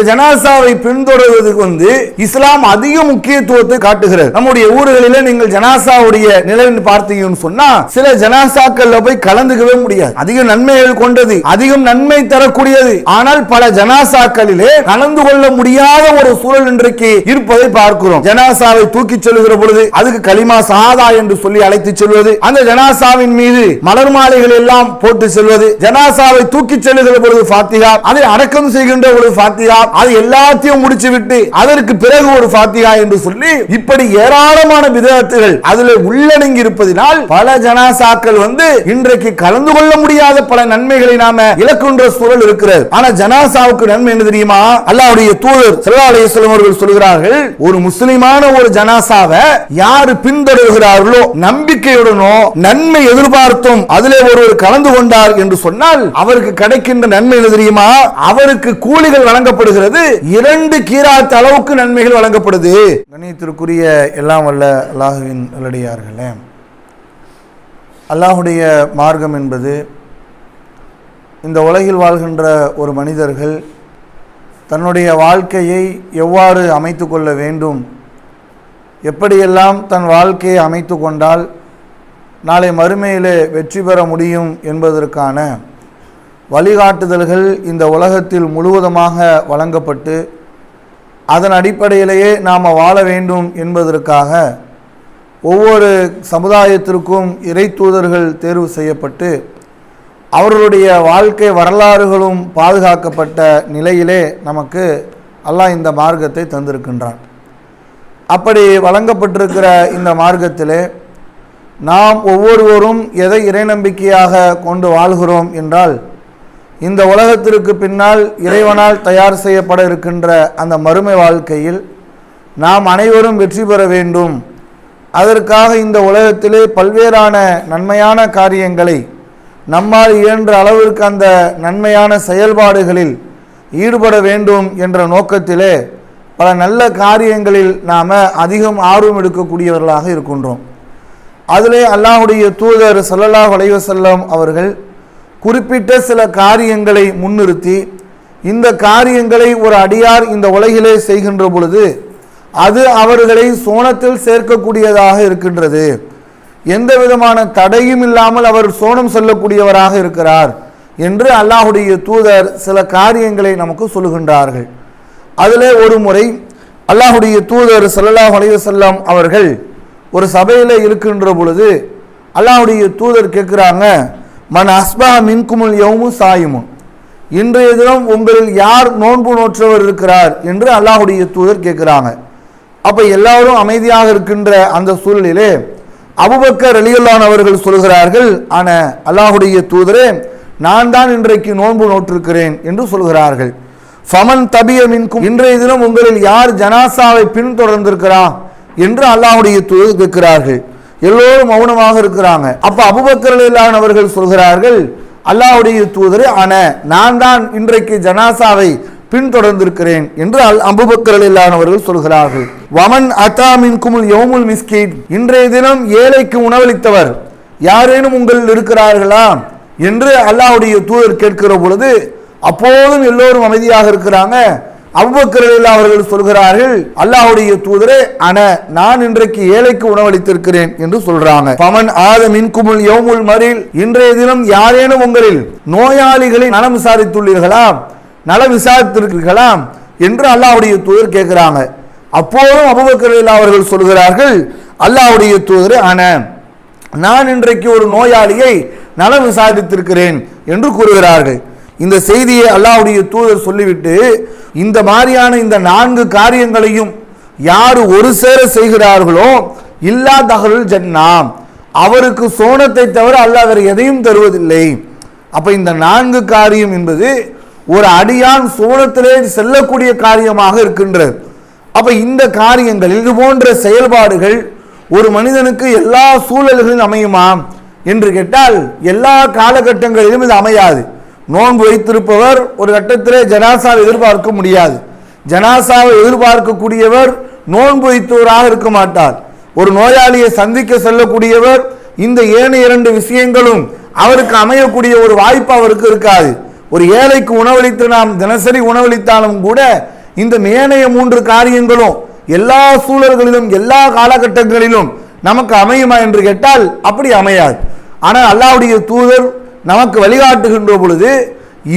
இந்த ஜனாசாவை பின்தொடர்வதற்கு வந்து இஸ்லாம் அதிக முக்கியத்துவத்தை காட்டுகிறது. நம்முடைய ஊர்களில நீங்கள் ஜனாசாவுடைய நிலைன்னு பார்த்தீங்கன்னு சொன்னா சில ஜனாசாக்கள்ல போய் கலந்துக்கவே முடியாது. அதிக நன்மைகள் கொண்டது அதிகம் நன்மை தரக்கூடியது. ஆனால் பல ஜனாசாக்களிலே கலந்து கொள்ள முடியாத ஒரு சூழல் இன்றைக்கு இருப்பதை பார்க்கிறோம். ஜனாசாவை தூக்கி செல்லுகிற பொழுது அதுக்கு களிமா சாதா என்று சொல்லி அழைத்து செல்வது அந்த ஜனாசாவின் மீது மலர் மாலைகள் எல்லாம் போட்டு செல்வது ஜனாசாவை தூக்கி செல்லுகிற பொழுது பாத்தியா அதை அடக்கம் செய்கின்ற ஒரு பாத்தியா அது எல்லாத்தையும் முடிச்சு விட்டு அதற்கு பிறகு ஒரு பாத்தியா என்று சொல்லி இப்படி ஏராளமான விதத்துகள் அதில் உள்ளடங்கி இருப்பதினால் பல ஜனாசாக்கள் வந்து இன்றைக்கு கலந்து கொள்ள முடியாத பல நன்மைகளை நாம இழக்கின்ற சூழல் இருக்கிறது. ஆனா ஜனாசாவுக்கு நன்மை என்ன தெரியுமா? அல்லாவுடைய தூதர் ஸல்லல்லாஹு அவர்கள் சொல்கிறார்கள் ஒரு முஸ்லிமான ஒரு ஜனாசாவை யாரு பின்தொடர்கிறார்களோ நம்பிக்கையுடனோ நன்மை எதிர்பார்த்தும் அதிலே ஒருவர் கலந்து கொண்டார் என்று சொன்னால் அவருக்கு கிடைக்கின்ற நன்மை என்ன தெரியுமா? அவருக்கு கூலிகள் வழங்கப்படுகிறது. இரண்டு கீராத் அளவுக்கு நன்மைகள் வழங்கப்படுது. கணியத்திற்குரிய எல்லாம் வல்ல அல்லாஹுவின் நல்லடியார்களே அல்லாஹுடைய மார்க்கம் என்பது இந்த உலகில் வாழ்கின்ற ஒரு மனிதர்கள் தன்னுடைய வாழ்க்கையை எவ்வாறு அமைத்து கொள்ள வேண்டும் எப்படியெல்லாம் தன் வாழ்க்கையை அமைத்து கொண்டால் நாளை மறுமையிலே வெற்றி பெற முடியும் என்பதற்கான வழிகாட்டுதல்கள் இந்த உலகத்தில் முழுவதுமாக வழங்கப்பட்டு அதன் அடிப்படையிலேயே நாம் வாழ வேண்டும் என்பதற்காக ஒவ்வொரு சமுதாயத்திற்கும் இறை தூதர்கள் தேர்வு செய்யப்பட்டு அவர்களுடைய வாழ்க்கை வரலாறுகளும் பாதுகாக்கப்பட்ட நிலையிலே நமக்கு அல்லாஹ் இந்த மார்க்கத்தை தந்திருக்கின்றான். அப்படி வழங்கப்பட்டிருக்கிற இந்த மார்க்கத்திலே நாம் ஒவ்வொருவரும் எதை இறைநம்பிக்கையாக கொண்டு வாழ்கிறோம் என்றால் இந்த உலகத்திற்கு பின்னால் இறைவனால் தயார் செய்யப்பட இருக்கின்ற அந்த மறுமை வாழ்க்கையில் நாம் அனைவரும் வெற்றி பெற வேண்டும். அதற்காக இந்த உலகத்திலே பல்வேறான நன்மையான காரியங்களை நம்மால் இயன்ற அளவிற்கு அந்த நன்மையான செயல்பாடுகளில் ஈடுபட வேண்டும் என்ற நோக்கத்திலே பல நல்ல காரியங்களில் நாம் அதிகம் ஆர்வம் எடுக்கக்கூடியவர்களாக இருக்கின்றோம். அதிலே அல்லாஹுடைய தூதர் சல்லல்லாஹ் அலைஹி அவர்கள் குறிப்பிட்ட சில காரியங்களை முன்னிறுத்தி இந்த காரியங்களை ஒரு அடியார் இந்த உலகிலே செய்கின்ற பொழுது அது அவர்களை சோனத்தில் சேர்க்கக்கூடியதாக இருக்கின்றது. எந்த விதமான தடையும் இல்லாமல் அவர் சோனம் செல்லக்கூடியவராக இருக்கிறார் என்று அல்லாஹுடைய தூதர் சில காரியங்களை நமக்கு சொல்லுகின்றார்கள். அதில் ஒரு முறை அல்லாஹுடைய தூதர் சல்லாஹ் அலையுசல்லாம் அவர்கள் ஒரு சபையில் இருக்கின்ற பொழுது அல்லாஹுடைய தூதர் கேட்குறாங்க மன் அஸ்பா மின்குமுல் யௌமு சாயுமும் இன்றைய தினம் உங்களில் யார் நோன்பு நோற்றவர் இருக்கிறார் என்று அல்லாஹுடைய தூதர் கேட்குறாங்க. அப்போ எல்லாரும் அமைதியாக இருக்கின்ற அந்த சூழலிலே அபுபக்கர் ரலியல்லான் அவர்கள் சொல்கிறார்கள் ஆன அல்லாஹுடைய தூதரே நான் தான் இன்றைக்கு நோன்பு நோற்றிருக்கிறேன் என்று சொல்கிறார்கள். ஃபமன் தபிய மின்கும் இன்றைய தினம் உங்களில் யார் ஜனாசாவை பின்தொடர்ந்திருக்கிறா? என்று அல்லாஹுடைய தூதர் கேட்கிறார்கள். எல்லோரும் மௌனமாக இருக்கிறாங்க. அப்ப அபுபக்கர் இல்லாதவர்கள் சொல்கிறார்கள் அல்லாஹுடைய தூதர் ஆன நான் தான் இன்றைக்கு ஜனாசாவை பின்தொடர்ந்திருக்கிறேன் என்று அல் அபுபக்கர் இல்லாதவர்கள் சொல்கிறார்கள். வமன் அத்தாமின் குமுல் யோமுல் மிஸ்கீட் இன்றைய தினம் ஏழைக்கு உணவளித்தவர் யாரேனும் உங்களில் இருக்கிறார்களா? என்று அல்லாவுடைய தூதர் கேட்கிற பொழுது அப்போதும் எல்லோரும் அமைதியாக இருக்கிறாங்க. அபுபக்கர் அவர்கள் சொல்கிறார்கள் அல்லாஹ்வுடைய தூதரே அன நான் இன்றைக்கு ஏழைக்கு உணவளித்திருக்கிறேன் என்று சொல்றாங்க. பமன் ஆத மின்குமுல் யோமுல் மறில் இன்றைய தினம் யாரேனும் உங்களில் நோயாளிகளை நலம் விசாரித்துள்ளீர்களா? நலம் விசாரித்திருக்கிறீர்களா என்று அல்லாஹுடைய தூதர் கேட்கிறாங்க. அப்போதும் அபுபக்கர் அவர்கள் சொல்கிறார்கள் அல்லாஹுடைய தூதரே அன நான் இன்றைக்கு ஒரு நோயாளியை நலம் விசாரித்திருக்கிறேன் என்று கூறுகிறார்கள். இந்த செய்தியை அல்லாவுடைய தூதர் சொல்லிவிட்டு இந்த மாதிரியான இந்த நான்கு காரியங்களையும் யார் ஒரு சேர செய்கிறார்களோ இல்லா தகவல் ஜன்னா அவருக்கு சோனத்தை தவிர அல்லாஹ் வேறு எதையும் தருவதில்லை. அப்போ இந்த நான்கு காரியம் என்பது ஒரு அடியான் சோனத்திலே செல்லக்கூடிய காரியமாக இருக்கின்றது. அப்போ இந்த காரியங்கள் இது போன்ற செயல்பாடுகள் ஒரு மனிதனுக்கு எல்லா சூழல்களிலும் அமையுமா? என்று கேட்டால் எல்லா காலகட்டங்களிலும் இது அமையாது. நோன்பு வைத்திருப்பவர் ஒரு கட்டத்திலே ஜனாசாவை எதிர்பார்க்க முடியாது. ஜனாசாவை எதிர்பார்க்கக்கூடியவர் நோன்பு வைத்தவராக இருக்க மாட்டார். ஒரு நோயாளியை சந்திக்க செல்லக்கூடியவர் இந்த ஏனைய இரண்டு விஷயங்களும் அவருக்கு அமையக்கூடிய ஒரு வாய்ப்பு அவருக்கு இருக்காது. ஒரு ஏழைக்கு உணவளித்து நாம் தினசரி உணவளித்தாலும் கூட இந்த மேனைய மூன்று காரியங்களும் எல்லா சூழல்களிலும் எல்லா காலகட்டங்களிலும் நமக்கு அமையுமா என்று கேட்டால் அப்படி அமையாது. ஆனால் அல்லாவுடைய தூதர் நமக்கு வழிகாட்டுகின்ற பொழுது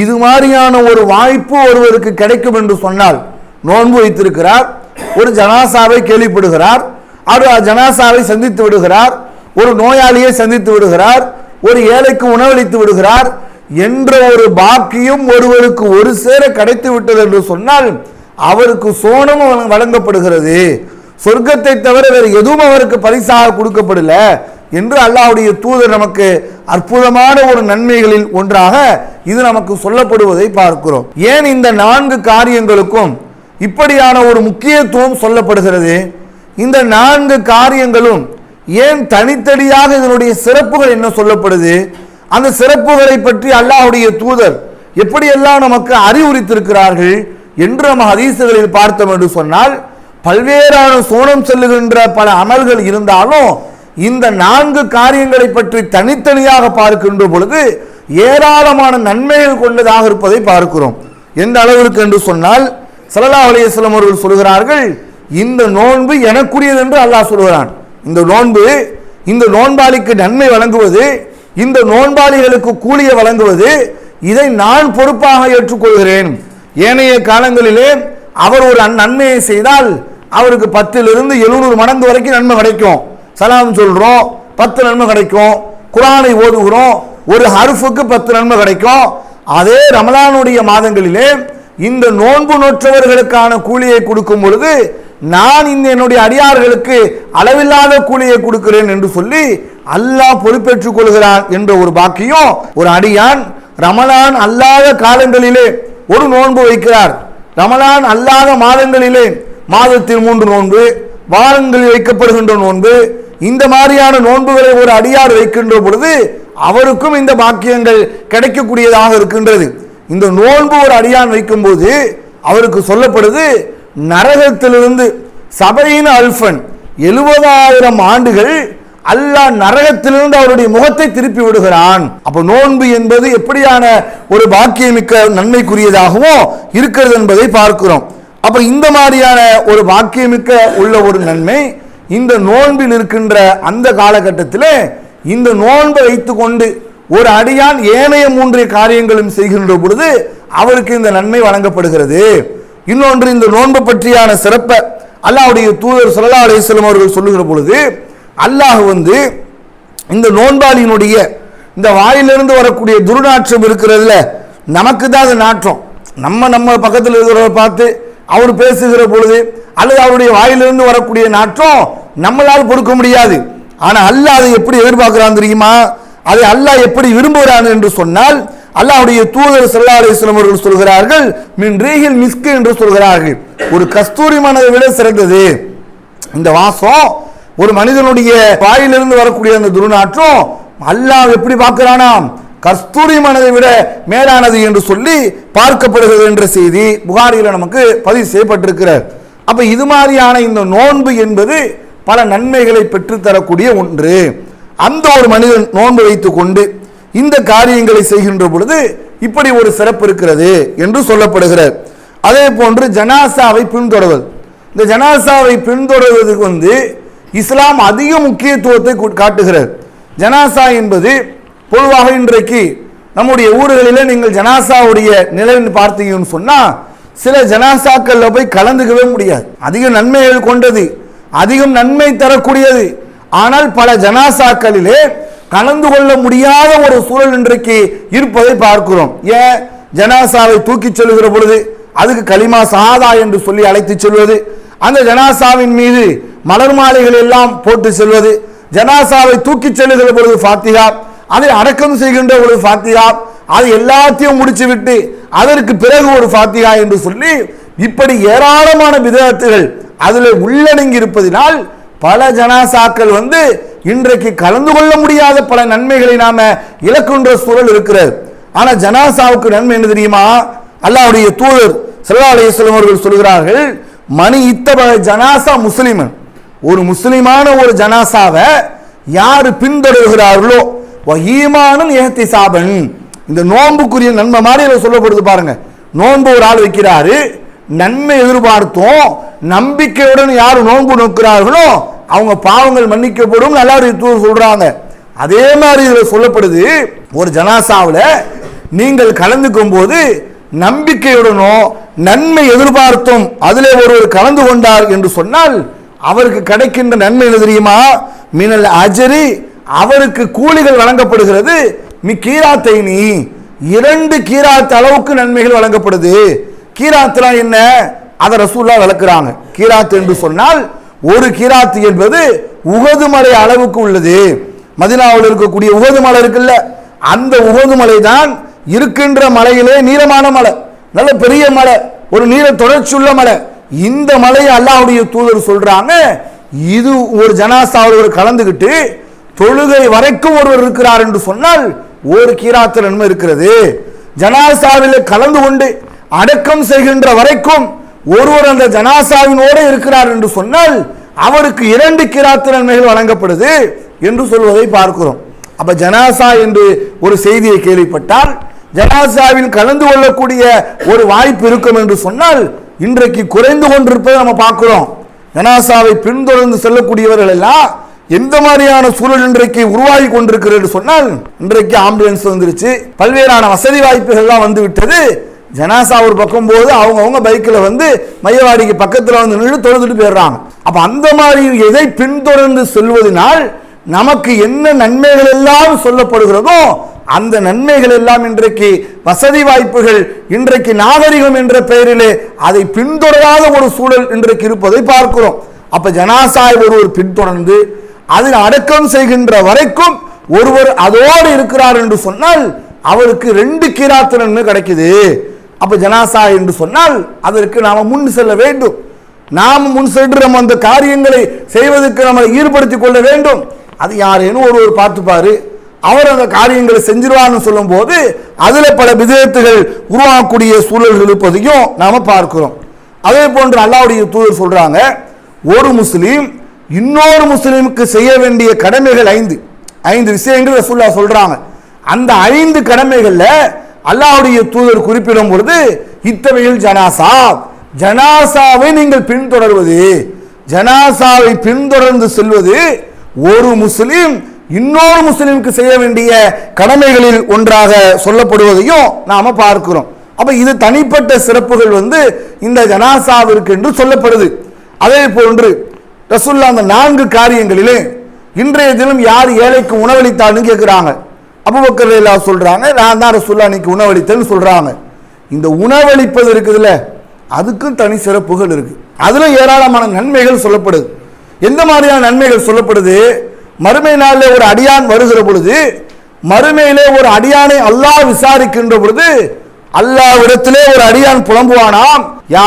இது மாதிரியான ஒரு வாய்ப்பு ஒருவருக்கு கிடைக்கும் என்று சொன்னால் நோன்பு வைத்திருக்கிறார் ஒரு ஜனாசாவை கேள்விப்படுகிறார் அவர் ஜனாசாவை சந்தித்து விடுகிறார் ஒரு நோயாளியை சந்தித்து விடுகிறார் ஒரு ஏழைக்கு உணவளித்து விடுகிறார் என்ற ஒரு பாக்கியம் ஒருவருக்கு ஒரு சேர கிடைத்து விட்டது என்று சொன்னால் அவருக்கு சோனம் வழங்கப்படுகிறது. சொர்க்கத்தை தவிர வேறு எதுவும் அவருக்கு பரிசாக கொடுக்கப்படல. என்று அல்லாஹ்வுடைய தூதர் நமக்கு அற்புதமான ஒரு நன்மைகளில் ஒன்றாக இது நமக்கு சொல்லப்படுவதை பார்க்கிறோம். ஏன் இந்த நான்கு காரியங்களுக்கும் இப்படியான ஒரு முக்கியத்துவம் சொல்லப்படுகிறது? இந்த நான்கு காரியங்களும் ஏன் தனித்தனியாக இதனுடைய சிறப்புகள் என்ன சொல்லப்படுது? அந்த சிறப்புகளை பற்றி அல்லாஹ்வுடைய தூதர் எப்படியெல்லாம் நமக்கு அறிவுறுத்திருக்கிறார்கள் என்று நம்ம ஹதீசுகளில் பார்த்தோம் என்று சொன்னால் பல்வேறான சோனம் செல்லுகின்ற பல அமல்கள் இருந்தாலும் இந்த நான்கு காரியங்களை பற்றி தனித்தனியாக பார்க்கின்ற பொழுது ஏராளமான நன்மைகள் கொண்டதாக இருப்பதை பார்க்கிறோம். எந்த அளவிற்கு என்று சொன்னால் ஸல்லல்லாஹு அலையம் அவர்கள் சொல்கிறார்கள் இந்த நோன்பு எனக்குரியது என்று அல்லாஹ் சொல்கிறான். இந்த நோன்பு இந்த நோன்பாளிக்கு நன்மை வழங்குவது இந்த நோன்பாளிகளுக்கு கூலியை வழங்குவது இதை நான் பொறுப்பாக ஏற்றுக்கொள்கிறேன். ஏனைய காலங்களிலே அவர் ஒரு அந் நன்மையை செய்தால் அவருக்கு பத்திலிருந்து எழுநூறு மடங்கு வரைக்கும் நன்மை கிடைக்கும். சலாம் சொல்கிறோம் பத்து நன்மை கிடைக்கும். குரானை ஓதுகிறோம் ஒரு ஹருஃபுக்கு பத்து நன்மை கிடைக்கும். அதே ரமலானுடைய மாதங்களிலே இந்த நோன்பு நோற்றவர்களுக்கான கூலியை கொடுக்கும் பொழுது நான் இந்த என்னுடைய அடியார்களுக்கு அளவில்லாத கூலியை கொடுக்கிறேன் என்று சொல்லி அல்லாஹ் பொறுப்பேற்றுக் கொள்கிறான் என்ற ஒரு பாக்கியம் ஒரு அடியான் ரமலான் அல்லாத காலங்களிலே ஒரு நோன்பு வைக்கிறார். ரமலான் அல்லாத மாதங்களிலே மாதத்தில் மூன்று நோன்பு வாரங்களில் வைக்கப்படுகின்ற நோன்பு இந்த மாதிரியான நோன்புகளை ஒரு அடியார் வைக்கின்ற பொழுது அவருக்கும் இந்த பாக்கியங்கள் கிடைக்கக்கூடியதாக இருக்கின்றது. இந்த நோன்பு ஒரு அடியான் வைக்கும்போது அவருக்கு சொல்லப்படுது நரகத்திலிருந்து சபையின் அல்ஃபன் எழுபதாயிரம் ஆண்டுகள் அல்லாஹ் நரகத்திலிருந்து அவருடைய முகத்தை திருப்பி விடுகிறான். அப்ப நோன்பு என்பது எப்படியான ஒரு பாக்கியமிக்க நன்மைக்குரியதாகவும் இருக்கிறது என்பதை பார்க்கிறோம். அப்ப இந்த மாதிரியான ஒரு பாக்கியமிக்க உள்ள ஒரு நன்மை இந்த நோன்பில் இருக்கின்ற அந்த காலகட்டத்தில் இந்த நோன்பை வைத்துக்கொண்டு ஒரு அடியான் ஏனைய மூன்று காரியங்களும் செய்கின்ற பொழுது அவருக்கு இந்த நன்மை வழங்கப்படுகிறது. இன்னொன்று இந்த நோன்பு பற்றியான சிறப்பை அல்லாஹ்வுடைய தூதர் ஸல்லல்லாஹு அலைஹி அவர்கள் சொல்லுகிற பொழுது அல்லாஹ் வந்து இந்த நோன்பாளியினுடைய இந்த வாயிலிருந்து வரக்கூடிய துர்நாற்றம் இருக்கிறதுல நமக்கு தான் அது நாற்றம். நம்ம நம்ம பக்கத்தில் இருக்கிறவரை பார்த்து அவர் பேசுகிற பொழுது அல்லது அவருடைய வாயிலிருந்து வரக்கூடிய நாற்றம் நம்மளால் பொறுக்க முடியாது. ஆனால் அல்லாஹ் அதை எப்படி எதிர்பார்க்கிறான் தெரியுமா? அதை அல்லாஹ் எப்படி விரும்புகிறான் என்று சொன்னால் அல்லாஹுடைய தூதர் ஸல்லல்லாஹு அலைஹி அவர்கள் சொல்கிறார்கள் மின் ரீஹில் மிஸ்கு என்று சொல்கிறார்கள். ஒரு கஸ்தூரி மனதை விட சிறந்தது. இந்த வாசம் ஒரு மனிதனுடைய வாயிலிருந்து வரக்கூடிய அந்த துர்நாற்றம் அல்லாஹ் எப்படி பார்க்கிறானாம்? கஸ்தூரி மனதை விட மேலானது என்று சொல்லி பார்க்கப்படுகிறது என்ற செய்தி புகாரியில் நமக்கு பதிவு செய்யப்பட்டிருக்கிறார் அப்ப இது மாதிரியான இந்த நோன்பு என்பது பல நன்மைகளை பெற்றுத்தரக்கூடிய ஒன்று. அந்த ஒரு மனிதன் நோன்பு வைத்துக் கொண்டு இந்த காரியங்களை செய்கின்ற பொழுது இப்படி ஒரு சிறப்பு இருக்கிறது என்று சொல்லப்படுகிறார் அதே போன்று ஜனாசாவை பின்தொடர்வது. இந்த ஜனாசாவை பின்தொடர்வதற்கு வந்து இஸ்லாம் அதிக முக்கியத்துவத்தை காட்டுகிறார் ஜனாசா என்பது பொதுவாக இன்றைக்கு நம்முடைய ஊர்களில் நீங்கள் ஜனாசாவுடைய நிலைன்னு பார்த்தீங்கன்னு சொன்னால் சில ஜனாசாக்கள்ல போய் கலந்துக்கவே முடியாது. அதிக நன்மைகள் கொண்டது அதிகம் நன்மை தரக்கூடியது. ஆனால் பல ஜனாசாக்களிலே கலந்து கொள்ள முடியாத ஒரு சூழல் இன்றைக்கு இருப்பதை பார்க்கிறோம். ஏன்? ஜனாசாவை தூக்கிச் செல்கிற பொழுது அதுக்கு களிமா சாதா என்று சொல்லி அழைத்துச் செல்வது அந்த ஜனாசாவின் மீது மலர் மாலைகள் எல்லாம் போட்டு செல்வது ஜனாசாவை தூக்கிச் செல்லுகிற பொழுது ஃபாத்திகா அதை அடக்கம் செய்கின்ற ஒரு ஃபாத்தியா அது எல்லாத்தையும் முடிச்சு விட்டு அதற்கு பிறகு ஒரு ஃபாத்தியா என்று சொல்லி இப்படி ஏராளமான விதத்துகள் அதில் உள்ளடங்கி இருப்பதினால் பல ஜனாசாக்கள் வந்து இன்றைக்கு கலந்து கொள்ள முடியாத பல நன்மைகளை நாம இழக்கின்ற சூழல் இருக்கிறது. ஆனால் ஜனாசாவுக்கு நன்மை என்ன தெரியுமா? அல்லாவுடைய தூதர் ஸல்லல்லாஹு அலைஹி அவர்கள் சொல்கிறார்கள் மணி இத்தவகை ஜனாசா முஸ்லிமன் ஒரு முஸ்லிமான ஒரு ஜனாசாவை யார் பின்தொடர்கிறார்களோ வ ஏகத்தி சாபன் இந்த நோன்புக்குரிய நன்மை மாதிரி இதில் சொல்லப்படுது பாருங்க. நோன்பு ஒரு ஆள் வைக்கிறாரு நன்மை எதிர்பார்த்தோம் நம்பிக்கையுடன் யார் நோன்பு நோக்கிறார்களோ அவங்க பாவங்கள் மன்னிக்கப்படும் நல்லா தூர் சொல்றாங்க. அதே மாதிரி இதில் சொல்லப்படுது ஒரு ஜனாசாவில் நீங்கள் கலந்துக்கும் போது நம்பிக்கையுடனோ நன்மை எதிர்பார்த்தும் அதிலே ஒருவர் கலந்து கொண்டார் என்று சொன்னால் அவருக்கு கிடைக்கின்ற நன்மை என்ன தெரியுமா? மினல் அஜரி அவருக்கு கூலிகள் வழங்கப்படுகிறது. மி கீராத்தை நீ. இரண்டு கீராத் அளவுக்கு நன்மைகள் வழங்கப்படுது. கீராத்லாம் என்ன? அதை ரசூல்லா விளக்குறாங்க. கீராத் என்று சொன்னால் ஒரு கீராத் என்பது உகது மலை அளவுக்கு உள்ளது. மதினாவில் இருக்கக்கூடிய உகது மலை இருக்குல்ல? அந்த உகது மலை தான் இருக்கின்ற மலையிலே நீளமான மலை. நல்ல பெரிய மலை. ஒரு நீர தொடர்ச்சியுள்ள மலை. இந்த மலையை அல்லாவுடைய தூதர் சொல்றாங்க. இது ஒரு ஜனாசாவில் ஒரு தொழுகை வரைக்கும் ஒருவர் இருக்கிறார் என்று சொன்னால் ஒரு கீராத்து நன்மை இருக்கிறது. ஜனாசாவில் கலந்து கொண்டு அடக்கம் செய்கின்ற வரைக்கும் ஒருவர் அந்த ஜனாசாவினோடு இருக்கிறார் என்று சொன்னால் அவருக்கு இரண்டு கிராத்து நன்மைகள் வழங்கப்படுது என்று சொல்வதை பார்க்கிறோம். அப்ப ஜனாசா என்று ஒரு செய்தியை கேள்விப்பட்டால் ஜனாசாவில் கலந்து கொள்ளக்கூடிய ஒரு வாய்ப்பு இருக்கும் என்று சொன்னால் இன்றைக்கு குறைந்து கொண்டிருப்பதை நம்ம பார்க்கிறோம். ஜனாசாவை பின்தொடர்ந்து செல்லக்கூடியவர்கள் எல்லாம் எந்த மாதிரியான சூழல் இன்றைக்கு உருவாகி கொண்டிருக்கிறது சொன்னால் இன்றைக்கு ஆம்புலன்ஸ் வந்துருச்சு. பல்வேறான வசதி வாய்ப்புகள்லாம் வந்து விட்டது. ஜனாசா ஒரு பக்கம் போது அவங்கவுங்க பைக்கில் வந்து மையவாடிக்கு பக்கத்தில் வந்து நின்று தொழுதுட்டு போயிடுறாங்க. அப்போ அந்த மாதிரி எதை பின்தொடர்ந்து செல்வதனால் நமக்கு என்ன நன்மைகள் எல்லாம் சொல்லப்படுகிறதோ அந்த நன்மைகள் எல்லாம் இன்றைக்கு வசதி வாய்ப்புகள் இன்றைக்கு நாகரிகம் என்ற பெயரிலே அதை பின்தொடராத ஒரு சூழல் இன்றைக்கு இருப்பதை பார்க்கிறோம். அப்போ ஜனாசாய் ஒருவர் பின்தொடர்ந்து அதில் அடக்கம் செய்கின்ற வரைக்கும் ஒருவர் அதோடு இருக்கிறார் என்று சொன்னால் அவருக்கு ரெண்டு கீராத்து கிடைக்குது. அப்ப ஜனாசா என்று சொன்னால் அதற்கு நாம முன் செல்ல வேண்டும். நாம் முன் சென்று நம்ம அந்த காரியங்களை செய்வதற்கு நம்மளை ஈடுபடுத்திக் கொள்ள வேண்டும். அது யாரேனும் ஒருவர் பார்த்துப்பாரு. அவர் அந்த காரியங்களை செஞ்சிருவான்னு சொல்லும் போது அதில் பல விதத்துகள் உருவாக்கக்கூடிய சூழல்கள் இருப்பதையும் நாம் பார்க்கிறோம். அதே போன்று அல்லாவுடைய தூதர் சொல்றாங்க ஒரு முஸ்லீம் இன்னொரு முஸ்லீமுக்கு செய்ய வேண்டிய கடமைகள் ஐந்து. ஐந்து விஷயங்கள் ரசூல்லா சொல்றாங்க. அந்த ஐந்து கடமைகள்ல அல்லாவுடைய தூதர் குறிப்பிடும் பொழுது இத்தவையில் ஜனாசா. ஜனாசாவை நீங்கள் பின்தொடர்வது ஜனாசாவை பின்தொடர்ந்து செல்வது ஒரு முஸ்லீம் இன்னொரு முஸ்லீமுக்கு செய்ய வேண்டிய கடமைகளில் ஒன்றாக சொல்லப்படுவதையும் நாம பார்க்கிறோம். அப்ப இது தனிப்பட்ட சிறப்புகள் வந்து இந்த ஜனாசாவிற்கு என்று சொல்லப்படுது. அதே போன்று ரசுல்லா அந்த நான்கு காரியங்களிலே இன்றைய தினம் யார் ஏழைக்கு உணவளித்தான்னு கேட்குறாங்க அபுபக்கர் இல்லா நான் தான் ரசுல்லா அன்னைக்கு உணவளித்தேன்னு சொல்கிறாங்க இந்த உணவளிப்பது இருக்குதுல்ல அதுக்கும் தனி சிறப்புகள் இருக்குது அதில் ஏராளமான நன்மைகள் சொல்லப்படுது. எந்த மாதிரியான நன்மைகள் சொல்லப்படுது? மறுமை நாளில் ஒரு அடியான் வருகிற பொழுது மறுமையிலே ஒரு அடியானை அல்லாஹ் விசாரிக்கின்ற பொழுது அல்லாவிடத்திலே ஒரு அடியான் புலம்புவானாம். யா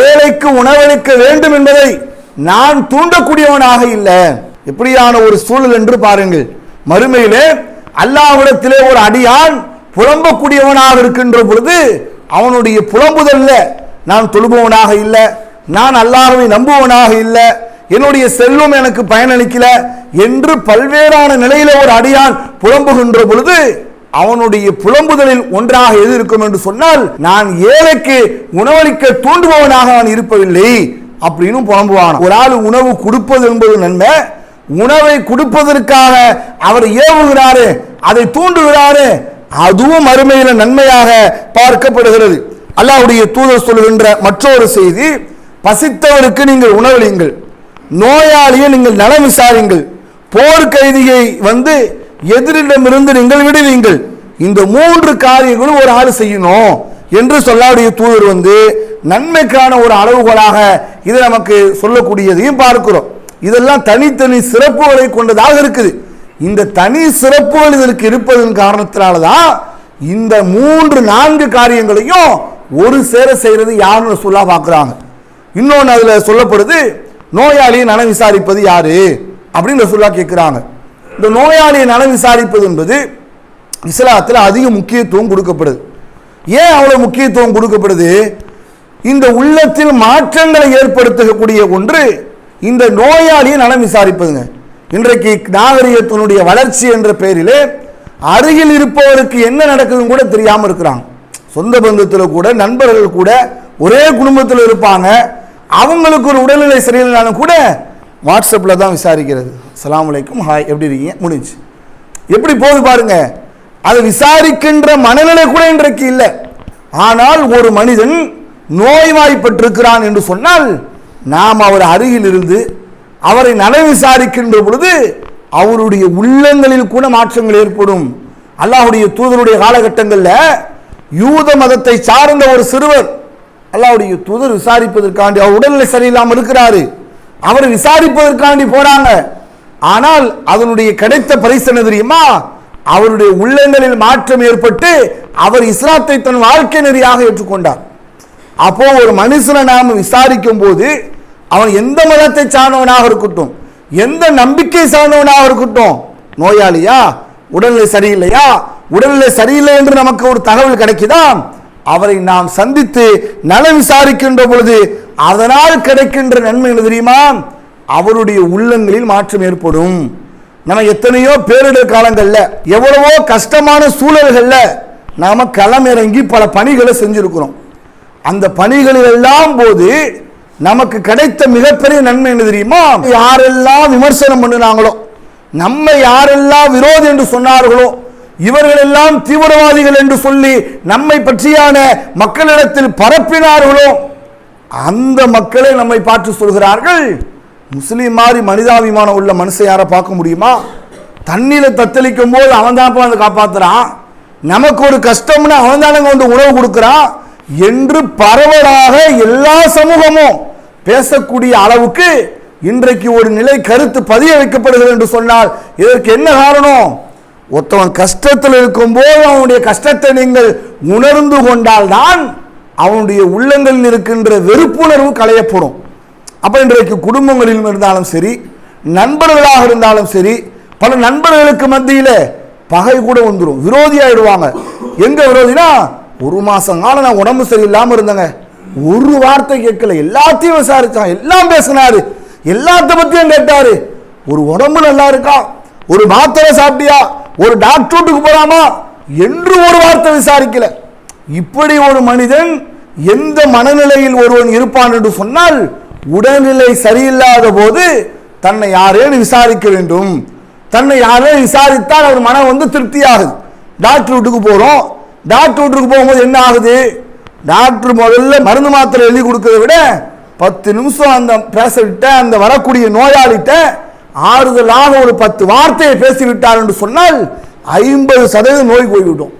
ஏழைக்கு உணவளிக்க வேண்டும் என்பதை நான் தூண்டக்கூடியவனாக இல்லை. எப்படியான ஒரு சூழல் என்று பாருங்கள். மறுமையிலே அல்லாஹ்விடத்திலே ஒரு அடியான் புலம்பக்கூடியவனாக இருக்கின்ற பொழுது அவனுடைய புலம்புதல்ல நான் தொழுபவனாக இல்லை நான் அல்லாஹவை நம்புவனாக இல்லை என்னுடைய செல்வம் எனக்கு பயனளிக்கல என்று பல்வேறான நிலையில ஒரு அடியான் புலம்புகின்ற பொழுது அவனுடைய புலம்புதலில் ஒன்றாக எது இருக்கும் என்று சொன்னால் நான் ஏழைக்கு உணவளிக்க தூண்டுபவனாக நான் இருப்பதில்லை. அப்படின்னு புலம்புவான் ஒரு ஆள் உணவு கொடுப்பது என்பது நன்மை உணவை கொடுப்பதற்காக அவர் ஏவுகிறாரு அதை தூண்டுகிறாரு அதுவும் அருமையில நன்மையாக பார்க்கப்படுகிறது. அல்லாவுடைய தூதர் சொல்கின்ற மற்றொரு செய்தி பசித்தவருக்கு நீங்கள் உணவளியுங்கள் நோயாளியை நீங்கள் நலம் விசாரிங்கள் போர்க்கைதியை வந்து எதிரிடமிருந்து நீங்கள் விடுவீங்கள். இந்த மூன்று காரியங்களும் ஒரு ஆள் செய்யணும். என்று சொல்லாவுடைய தூதர் வந்து நன்மைக்கான ஒரு அளவுகோலாக இது நமக்கு சொல்லக்கூடியதையும் பார்க்கிறோம். இதெல்லாம் தனித்தனி சிறப்புகளை கொண்டதாக இருக்குது. இந்த தனி சிறப்புகள் இதற்கு இருப்பதன் காரணத்தினால தான் இந்த மூன்று நான்கு காரியங்களையும் ஒரு சேர செய்கிறது யாருன்னு சொல்ல பார்க்குறாங்க. இன்னொன்று அதில் சொல்லப்படுது நோயாளியை நலம் விசாரிப்பது யாரு? அப்படின்னு சொல்லா கேட்குறாங்க. இந்த நோயாளியை நலம் விசாரிப்பது என்பது இஸ்லாத்தில் அதிக முக்கியத்துவம் கொடுக்கப்படுது. ஏன் அவ்வளோ முக்கியத்துவம் கொடுக்கப்படுது? இந்த உள்ளத்தில் மாற்றங்களை ஏற்படுத்தக்கூடிய ஒன்று இந்த நோயாளியை நலம் விசாரிப்பதுங்க. இன்றைக்கு நாகரிகத்தினுடைய வளர்ச்சி என்ற பெயரிலே அருகில் இருப்பவருக்கு என்ன நடக்குதுன்னு கூட தெரியாமல் இருக்கிறாங்க. சொந்த பந்தத்தில் கூட நண்பர்கள் கூட ஒரே குடும்பத்தில் இருப்பாங்க. அவங்களுக்கு ஒரு உடல்நிலை சரியில்லைனாலும் கூட வாட்ஸ்அப்பில் தான் விசாரிக்கிறது. அலாம் வலைக்கும் ஹாய் எப்படி இருக்கீங்க? முடிஞ்சு எப்படி போகுது பாருங்கள் அதை விசாரிக்கின்ற மனநிலை கூட இன்றைக்கு இல்லை. ஆனால் ஒரு மனிதன் நோய்வாய்ப்பட்டிருக்கிறான் என்று சொன்னால் நாம் அவர் அருகில் இருந்து அவரை நலம் விசாரிக்கின்ற பொழுது அவருடைய உள்ளங்களில் கூட மாற்றங்கள் ஏற்படும். அல்லாஹுடைய தூதருடைய காலகட்டங்களில் யூத மதத்தை சார்ந்த ஒரு சிறுவர் அல்லாவுடைய தூதர் விசாரிப்பதற்காண்டி அவர் உடல்நிலை சரியில்லாமல் இருக்கிறாரு. அவர் விசாரிப்பதற்காண்டி போறாங்க. ஆனால் அதனுடைய கிடைத்த பரிசு என்ன தெரியுமா? அவருடைய உள்ளங்களில் மாற்றம் ஏற்பட்டு அவர் இஸ்லாத்தை தன் வாழ்க்கை நெறியாக ஏற்றுக்கொண்டார். அப்போ ஒரு மனுஷனை நாம் விசாரிக்கும் போது அவன் எந்த மதத்தை சார்ந்தவனாக இருக்கட்டும் எந்த நம்பிக்கை சார்ந்தவனாக இருக்கட்டும் நோயாளியா உடல்நிலை சரியில்லையா உடல்நிலை சரியில்லை என்று நமக்கு ஒரு தகவல் கிடைக்குதா? அவரை நாம் சந்தித்து நலம் விசாரிக்கின்ற பொழுது அதனால் கிடைக்கின்ற நன்மை என்ன தெரியுமா? அவருடைய உள்ளங்களில் மாற்றம் ஏற்படும். நம்ம எத்தனையோ பேரிடர் காலங்களில் எவ்வளவோ கஷ்டமான சூழல்களில் நாம் களமிறங்கி பல பணிகளை செஞ்சிருக்கிறோம். அந்த பணிகளில் எல்லாம் போது நமக்கு கிடைத்த மிகப்பெரிய நன்மை என்ன தெரியுமா? யாரெல்லாம் விமர்சனம் பண்ணினாங்களோ நம்ம யாரெல்லாம் விரோதி என்று சொன்னார்களோ இவர்களெல்லாம் தீவிரவாதிகள் என்று சொல்லி நம்மை பற்றியான மக்களிடத்தில் பரப்பினார்களோ அந்த மக்களை நம்மை பார்த்து சொல்கிறார்கள். முஸ்லீம் மாதிரி மனிதாபிமானம் உள்ள மனுஷன் யாரை பார்க்க முடியுமா? தண்ணியில் தத்தளிக்கும் போது அவன் தான் வந்து காப்பாத்துறான். நமக்கு ஒரு கஷ்டம்னு அவன் தானங்க வந்து உணவு கொடுக்குறான். என்று பரவலாக எல்லா சமூகமும் பேசக்கூடிய அளவுக்கு இன்றைக்கு ஒரு நிலை கருத்து பதிய வைக்கப்படுகிறது என்று சொன்னால் இதற்கு என்ன காரணம்? ஒருத்தவன் கஷ்டத்தில் இருக்கும்போது அவனுடைய கஷ்டத்தை நீங்கள் உணர்ந்து கொண்டால்தான் அவனுடைய உள்ளங்களில் இருக்கின்ற வெறுப்புணர்வு களையப்படும். அப்போ இன்றைக்கு குடும்பங்களிலும் இருந்தாலும் சரி நண்பர்களாக இருந்தாலும் சரி பல நண்பர்களுக்கு மத்தியில் பகை கூட வந்துடும் விரோதி ஆயிடுவாங்க. எங்க விரோதினா ஒரு மாதம் காலம் நான் உடம்பு சரியில்லாமல் இருந்தேங்க. ஒரு வார்த்தை கேட்கல. எல்லாத்தையும் விசாரித்தான் எல்லாம் பேசினாரு. எல்லாத்த பற்றியும் கேட்டார். ஒரு உடம்பு நல்லா இருக்கா? ஒரு மாத்திரை சாப்பிட்டியா? ஒரு டாக்டருக்கு போகலாமா என்று ஒரு வார்த்தை விசாரிக்கல. இப்படி ஒரு மனிதன் எந்த மனநிலையில் ஒருவன் இருப்பான் என்று சொன்னால் உடல்நிலை சரியில்லாத போது தன்னை யாரேன்னு விசாரிக்க வேண்டும். தன்னை யாரேனும் விசாரித்தால் அவர் மனம் வந்து திருப்தியாகுது. டாக்டர் வீட்டுக்கு போகிறோம் டாக்டர் வீட்டுக்கு போகும்போது என்ன ஆகுது? டாக்டர் முதல்ல மருந்து மாத்திரை எழுதி கொடுக்கறத விட பத்து நிமிஷம் அந்த பேசவிட்ட அந்த வரக்கூடிய நோயாளிகிட்ட ஆறுதலாக ஒரு பத்து வார்த்தையை பேசிவிட்டார் என்று சொன்னால் ஐம்பது சதவீதம் நோய் போய்விட்டோம்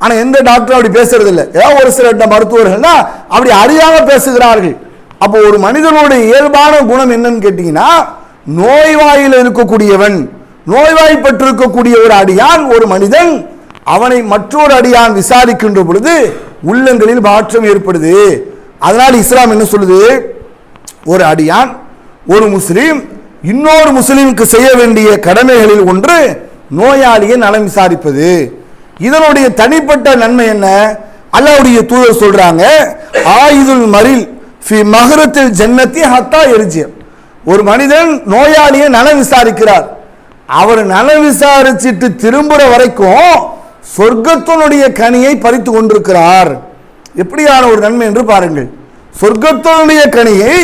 ஆனால் எந்த டாக்டரும் அப்படி பேசுறது இல்லை ஏதோ ஒரு சில மருத்துவர்கள்னா அப்படி அறியாமல் பேசுகிறார்கள். அப்போ ஒரு மனிதனுடைய இயல்பான குணம் என்னன்னு கேட்டீங்கன்னா நோய்வாயில் இருக்கக்கூடியவன் நோய்வாய்ப்பட்டிருக்கக்கூடிய ஒரு அடியான் ஒரு மனிதன் அவனை மற்றொரு அடியான் விசாரிக்கின்ற பொழுது உள்ளங்களில் மாற்றம் ஏற்படுது. அதனால் இஸ்லாம் என்ன சொல்லுது? ஒரு அடியான் ஒரு முஸ்லீம் இன்னொரு முஸ்லீமுக்கு செய்ய வேண்டிய கடமைகளில் ஒன்று நோயாளியை நலம் விசாரிப்பது. இதனுடைய தனிப்பட்ட நன்மை என்ன? அல்லாவுடைய தூதர் சொல்றாங்க ஆயுதுல் மரில் ஃபி மகரத்தில் ஜன்னத்தி ஹத்தா எரிஜியம் ஒரு மனிதன் நோயாளியை நலம் விசாரிக்கிறார் அவர் நலம் விசாரிச்சிட்டு திரும்புற வரைக்கும் சொர்க்கத்தினுடைய கனியை பறித்து கொண்டிருக்கிறார். எப்படியான ஒரு நன்மை என்று பாருங்கள். சொர்க்கத்தினுடைய கனியை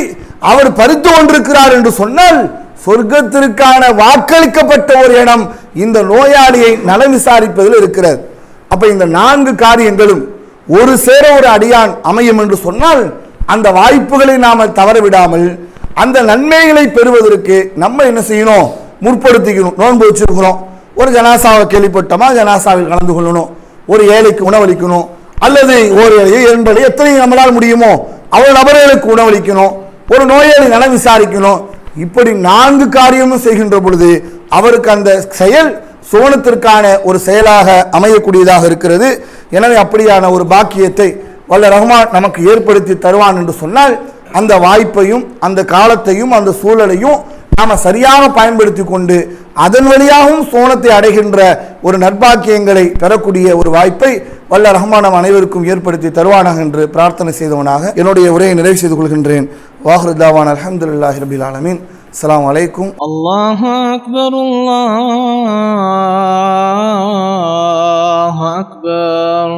அவர் பறித்து கொண்டிருக்கிறார் என்று சொன்னால் சொர்க்கத்திற்கான வாக்களிக்கப்பட்ட ஒரு இடம் இந்த நோயாளியை நலம் விசாரிப்பதில் இருக்கிறது. அப்ப இந்த நான்கு காரியங்களும் ஒரு சேர ஒரு அடியான் அமையும் என்று சொன்னால் அந்த வாய்ப்புகளை நாம் தவற விடாமல் அந்த நன்மைகளை பெறுவதற்கு நம்ம என்ன செய்யணும்? முற்படுத்திக்கணும். நோன்பு வச்சிருக்கிறோம். ஒரு ஜனாசாவை கேள்விப்பட்டோமா? ஜனாசாவில் கலந்து கொள்ளணும். ஒரு ஏழைக்கு உணவளிக்கணும். அல்லது ஒரு ஏழையை இரண்டு எத்தனை நம்மளால் முடியுமோ? அவ்வளவு நபர்களுக்கு உணவளிக்கணும். ஒரு நோயாளி நலம் விசாரிக்கணும். இப்படி நான்கு காரியமும் செய்கின்ற பொழுது அவருக்கு அந்த செயல் சோனத்திற்கான ஒரு செயலாக அமையக்கூடியதாக இருக்கிறது. எனவே அப்படியான ஒரு பாக்கியத்தை வல்ல ரஹ்மான் நமக்கு ஏற்படுத்தி தருவான் என்று சொன்னால் அந்த வாய்ப்பையும் அந்த காலத்தையும் அந்த சூழலையும் நாம் சரியாக பயன்படுத்தி கொண்டு அதன் வழியாகவும் சோனத்தை அடைகின்ற ஒரு நற்பாக்கியங்களை பெறக்கூடிய ஒரு வாய்ப்பை வல்ல ரஹ்மானம் அனைவருக்கும் ஏற்படுத்தி தருவானாக என்று பிரார்த்தனை செய்தவனாக என்னுடைய உரையை நிறைவு செய்து கொள்கின்றேன். வாஹ்ருதாவான் அலமதுல்லாஹி ரபில் ஆலமீன். அஸ்லாம் வலைக்கும் அல்லாஹ் அக்பர் அல்லாஹ் அக்பர்.